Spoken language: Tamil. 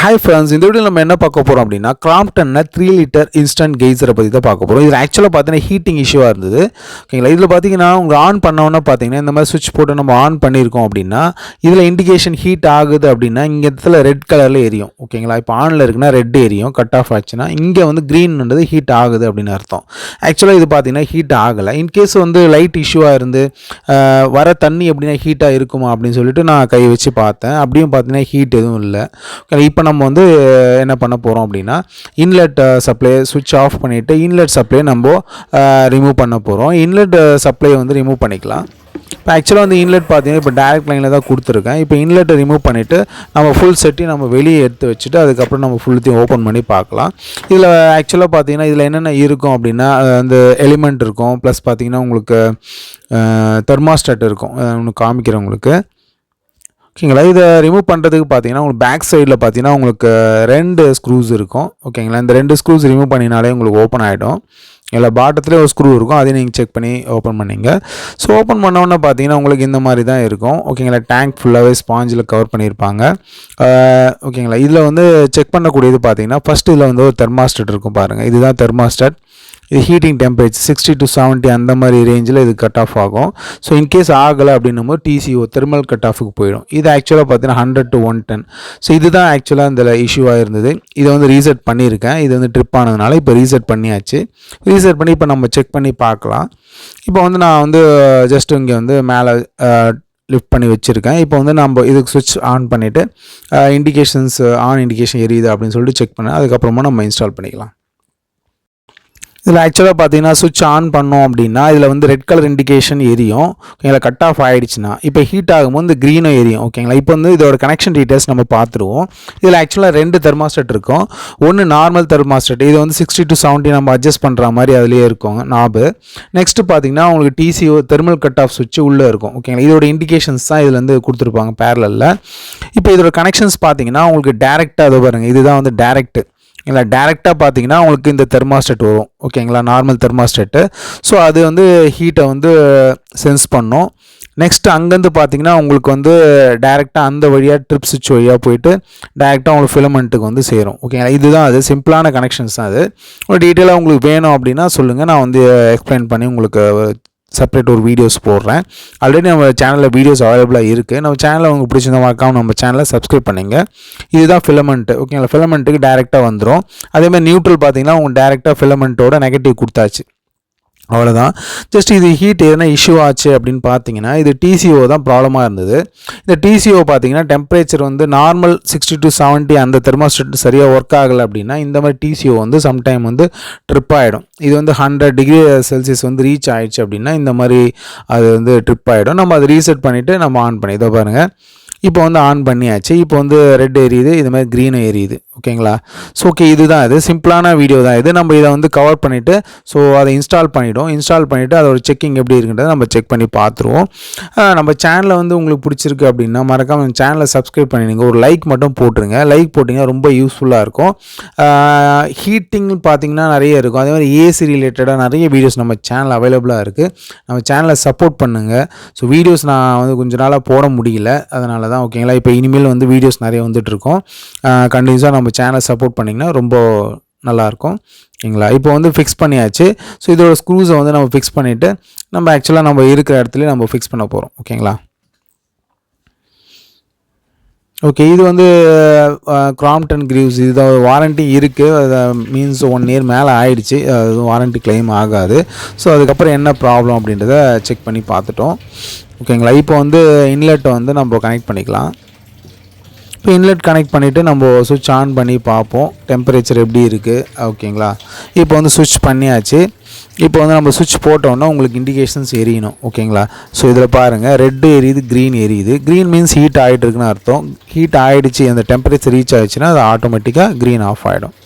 ஹாய் ஃப்ரெண்ட்ஸ் இந்த வீடியோ நம்ம என்ன பார்க்க போகிறோம் அப்படின்னா கிராம்டனில் த்ரீ லிட்டர் இன்ஸ்டன்ட் கெய்சரை பற்றி தான் பார்க்க போகிறோம் இது ஆக்சுவலாக பார்த்தீங்கன்னா ஹீட்டிங் இஷ்யூவாக இருந்தது. ஓகேங்களா இதில் பார்த்தீங்கன்னா உங்களை ஆன் பண்ணோன்னா பார்த்தீங்கன்னா இந்த மாதிரி சுவிட்ச் போட்டு நம்ம ஆன் பண்ணியிருக்கோம் அப்படின்னா இதில் இண்டிகேஷன் ஹீட் ஆகுது அப்படின்னா இங்கே இடத்துல ரெட் கலரில் எரியும். ஓகேங்களா இப்போ ஆனில் இருக்குன்னா ரெட் எரியும் கட் ஆஃப் ஆச்சுன்னா இங்கே வந்து க்ரீன்ன்றது ஹீட் ஆகுது அப்படின்னு அர்த்தம். ஆக்சுவலாக இது பார்த்தீங்கன்னா ஹீட் ஆகலை. இன்கேஸ் வந்து லைட் இஷ்யூவாக இருந்து வர தண்ணி எப்படின்னா ஹீட்டாக இருக்குமா அப்படின்னு சொல்லிட்டு நான் கை வச்சு பார்த்தேன். அப்படியும் பார்த்தீங்கன்னா ஹீட் எதுவும் இல்லை. இப்போ நம்ம வந்து என்ன பண்ண போகிறோம் அப்படின்னா இன்லெட் சப்ளை சுவிட்ச் ஆஃப் பண்ணிவிட்டு இன்லெட் சப்ளை நம்ம uh, ரிமூவ் பண்ண போகிறோம் இன்லெட் சப்ளை வந்து ரிமூவ் பண்ணிக்கலாம். இப்போ ஆக்சுவலாக வந்து இன்லெட் பார்த்தீங்கன்னா இப்போ டேரக்ட் லைனில் தான் கொடுத்துருக்கேன். இப்போ இன்லெட்டை ரிமூவ் பண்ணிவிட்டு நம்ம ஃபுல் செட்டையும் நம்ம வெளியே எடுத்து வச்சுட்டு அதுக்கப்புறம் நம்ம ஃபுல்த்தையும் ஓப்பன் பண்ணி பார்க்கலாம். இதில் ஆக்சுவலாக பார்த்தீங்கன்னா இதில் என்னென்ன இருக்கும் அப்படின்னா அந்த எலிமெண்ட் இருக்கும். ப்ளஸ் பார்த்தீங்கன்னா உங்களுக்கு தெர்மாஸ்டாட் இருக்கும். ஒன்று காமிக்கிறேன் உங்களுக்கு. ஓகேங்களா? இதை ரிமூவ் பண்ணுறதுக்கு பார்த்தீங்கன்னா உங்களுக்கு பேக் சைடில் பார்த்தீங்கன்னா உங்களுக்கு ரெண்டு ஸ்க்ரூஸ் இருக்கும். ஓகேங்களா? இந்த ரெண்டு ஸ்க்ரூஸ் ரிமூவ் பண்ணினாலே உங்களுக்கு ஓப்பன் ஆகிடும் இல்லை பாட்டத்துலேயே ஒரு ஸ்க்ரூ இருக்கும். அதையும் நீங்கள் செக் பண்ணி ஓப்பன் பண்ணிங்க. ஸோ ஓப்பன் பண்ணோன்னே பார்த்தீங்கன்னா உங்களுக்கு இந்த மாதிரி தான் இருக்கும். ஓகேங்களா? டேங்க் ஃபுல்லாகவே ஸ்பாஞ்சில் கவர் பண்ணியிருப்பாங்க. ஓகேங்களா? இதில் வந்து செக் பண்ணக்கூடியது பார்த்தீங்கன்னா ஃபஸ்ட்டு இதில் வந்து ஒரு தெர்மாஸ்டட் இருக்கும் பாருங்கள் இதுதான் தெர்மாஸ்டட் இது ஹீட்டிங் டெம்பரேச்சர் சிக்ஸ்டி டு 70 அந்த மாதிரி ரேஞ்சில் இது கட் ஆஃப் ஆகும். ஸோ இன்கேஸ் ஆகலை அப்படின்னும் போது டிசிஓ தெர்மல் கட் ஆஃபுக்கு போயிடும். இது ஆக்சுவலாக பார்த்தீங்கன்னா hundred to one ten so இதுதான் ஆக்சுவலாக இந்த இஷ்யூவாக இருந்தது. இதை வந்து ரீசெட் பண்ணியிருக்கேன். இது வந்து ட்ரிப் ஆனதுனால இப்போ ரீசெட் பண்ணியாச்சு. ரீசெட் பண்ணி இப்போ நம்ம செக் பண்ணி பார்க்கலாம். இப்போ வந்து நான் வந்து ஜஸ்ட் இங்கே வந்து மேலே லிஃப்ட் பண்ணி வச்சுருக்கேன். இப்போ வந்து நம்ம இதுக்கு சுவிட்ச் ஆன் பண்ணிவிட்டு இண்டிகேஷன்ஸ் ஆன் இண்டிகேஷன் எரியுது அப்படின்னு சொல்லிட்டு செக் பண்ணேன். அதுக்கப்புறமா நம்ம இன்ஸ்டால் பண்ணிக்கலாம். இதில் ஆக்சுவலாக பார்த்தீங்கன்னா சுவிட்ச் ஆன் பண்ணோம் அப்படின்னா இதில் வந்து ரெட் கலர் இண்டிகேஷன் எரியும். ஓகேங்களா கட் ஆஃப் ஆகிடுச்சுன்னா இப்போ ஹீட் ஆகும்போது இந்த க்ரீனும் எரியும். ஓகேங்களா இப்போ வந்து இதோட கனெக்ஷன் டீட்டெயில்ஸ் நம்ம பார்த்துருவோம். இதில் ஆக்சுவலாக ரெண்டு தெர்மாஸ்டட் இருக்கும். ஒன்று நார்மல் தெர்மாஸ்டட் இது வந்து சிக்ஸ்டி டு 70 நம்ம அட்ஜஸ்ட் பண்ணுற மாதிரி அதுலேயே இருக்கும் நாபு நெக்ஸ்ட் பார்த்தீங்கன்னா உங்களுக்கு டிசிஓ தெர்மல் கட் ஆஃப் சுவிட்ச் உள்ளே இருக்கும். ஓகேங்களா இதோட இண்டிகேஷன்ஸ் தான் இதில் வந்து கொடுத்துருப்பாங்க பேரலில் இப்போ இதோட கனெக்ஷன்ஸ் பார்த்தீங்கன்னா உங்களுக்கு டேரெக்டாக அதை பாருங்கள் இதுதான் வந்து டேரெக்ட் ஓகேங்களா டேரெக்டாக பார்த்தீங்கன்னா உங்களுக்கு இந்த தெர்மாஸ்டேட் வரும். ஓகேங்களா நார்மல் தெர்மாஸ்டேட்டு ஸோ அது வந்து ஹீட்டை வந்து சென்ஸ் பண்ணும். நெக்ஸ்ட்டு அங்கேருந்து பார்த்தீங்கன்னா உங்களுக்கு வந்து டேரெக்டாக அந்த வழியாக ட்ரிப் சுவிட்ச் வழியாக போயிட்டு டேரெக்டாக உங்களுக்கு ஃபிலமெண்ட்டுக்கு வந்து சேரும். ஓகேங்களா இதுதான் அது. சிம்பிளான கனெக்ஷன்ஸ் தான் அது. ஒரு டீட்டெயிலாக உங்களுக்கு வேணும் அப்படின்னா சொல்லுங்கள் நான் வந்து எக்ஸ்பிளைன் பண்ணி உங்களுக்கு செப்பரேட் ஒரு வீடியோஸ் போடுறேன். ஆல்ரெடி நம்ம சேனலில் வீடியோஸ் அவைலபிளாக இருக்குது நம்ம சேனலில் உங்களுக்கு பிடிச்சிருந்த மறக்காமல் நம்ம சேனலை சப்ஸ்கிரைப் பண்ணிங்க. இதுதான் ஃபிலமெண்ட் ஓகேங்களா ஃபிலமெண்ட்டுக்கு டேரெக்டாக வந்துடும் அதே மாதிரி நியூட்ரல் பார்த்தீங்கன்னா உங்களுக்கு டேரெக்டாக ஃபிலமெண்ட்டோட நெகட்டிவ் கொடுத்தாச்சு. அவ்வளோதான் ஜஸ்ட் இது ஹீட் எதனா இஷ்யூ ஆச்சு அப்படின்னு பார்த்தீங்கன்னா இது டிசிஓ தான் ப்ராப்ளமாக இருந்தது. இந்த டிசிஓ பார்த்தீங்கன்னா டெம்பரேச்சர் வந்து நார்மல் சிக்ஸ்டி டு 70 அந்த தெர்மோஸ்டேட் சரியாக ஒர்க் ஆகலை அப்படின்னா இந்த மாதிரி டிசிஓ வந்து சம்டைம் வந்து ட்ரிப் ஆகிடும் இது வந்து ஹண்ட்ரட் டிகிரி செல்சியஸ் வந்து ரீச் ஆகிடுச்சு அப்படின்னா இந்த மாதிரி அது வந்து ட்ரிப் ஆகிடும் நம்ம அதை ரீசெட் பண்ணிவிட்டு நம்ம ஆன் பண்ணி இதோ பாருங்கள் இப்போ வந்து ஆன் பண்ணியாச்சு. இப்போ வந்து ரெட் எரியுது இது மாதிரி க்ரீனும் எரியுது. ஓகேங்களா? ஸோ ஓகே இதுதான் இது. சிம்பிளான வீடியோ தான். இது நம்ம இதை வந்து கவர் பண்ணிவிட்டு ஸோ அதை இன்ஸ்டால் பண்ணிவிடும் இன்ஸ்டால் பண்ணிவிட்டு அதோட செக்கிங் எப்படி இருக்குன்றதை நம்ம செக் பண்ணி பார்த்துருவோம். நம்ம சேனலை வந்து உங்களுக்கு பிடிச்சிருக்கு அப்படின்னா மறக்காம சேனலை சப்ஸ்கிரைப் பண்ணிடுங்க. ஒரு லைக் மட்டும் போட்டுருங்க. லைக் போட்டிங்கன்னா ரொம்ப யூஸ்ஃபுல்லாக இருக்கும். ஹீட்டிங் பார்த்தீங்கன்னா நிறைய இருக்கும். அதே மாதிரி ஏசி ரிலேட்டடாக நிறைய வீடியோஸ் நம்ம சேனல் அவைலபிளாக இருக்குது நம்ம சேனலை சப்போர்ட் பண்ணுங்கள் ஸோ வீடியோஸ் நான் வந்து கொஞ்ச நாளாக போட முடியல. அதனால தான் ஓகேங்களா? இப்போ இனிமேல் வந்து வீடியோஸ் நிறைய வந்துட்டுருக்கோம். கண்டினியூஸாக நம்ம சேனலை சப்போர்ட் பண்ணிங்கன்னா ரொம்ப நல்லாயிருக்கும். ஓகேங்களா இப்போ வந்து ஃபிக்ஸ் பண்ணியாச்சு. ஸோ இதோட ஸ்க்ரூஸை வந்து நம்ம ஃபிக்ஸ் பண்ணிவிட்டு நம்ம ஆக்சுவலாக நம்ம இருக்கிற இடத்துல நம்ம ஃபிக்ஸ் பண்ண போகிறோம் ஓகேங்களா ஓகே இது வந்து கிராம்டன் கிரீவ்ஸ் இதுதான் வாரண்ட்டி இருக்குது அது மீன்ஸ் ஒன் இயர் மேலே ஆயிடுச்சு. அது வாரண்ட்டி கிளைம் ஆகாது. ஸோ அதுக்கப்புறம் என்ன ப்ராப்ளம் அப்படின்றத செக் பண்ணி பார்த்துட்டோம். ஓகேங்களா இப்போ வந்து இன்லெட்டை வந்து நம்ம கனெக்ட் பண்ணிக்கலாம். இப்போ இன்லெட் கனெக்ட் பண்ணிவிட்டு நம்ம சுவிட்ச் ஆன் பண்ணி பார்ப்போம். டெம்பரேச்சர் எப்படி இருக்குது ஓகேங்களா இப்போ வந்து சுவிட்ச் பண்ணியாச்சு. இப்போ வந்து நம்ம சுவிட்ச் போட்டோன்னா உங்களுக்கு இண்டிகேஷன்ஸ் எரியணும். ஓகேங்களா ஸோ இதில் பாருங்கள் ரெட்டு எரியுது க்ரீன் எரியுது. க்ரீன் மீன்ஸ் ஹீட் ஆகிட்டு இருக்குன்னு அர்த்தம். ஹீட் ஆகிடுச்சு அந்த டெம்பரேச்சர் ரீச் ஆகிடுச்சுன்னா அது ஆட்டோமேட்டிக்காக க்ரீன் ஆஃப் ஆகிடும்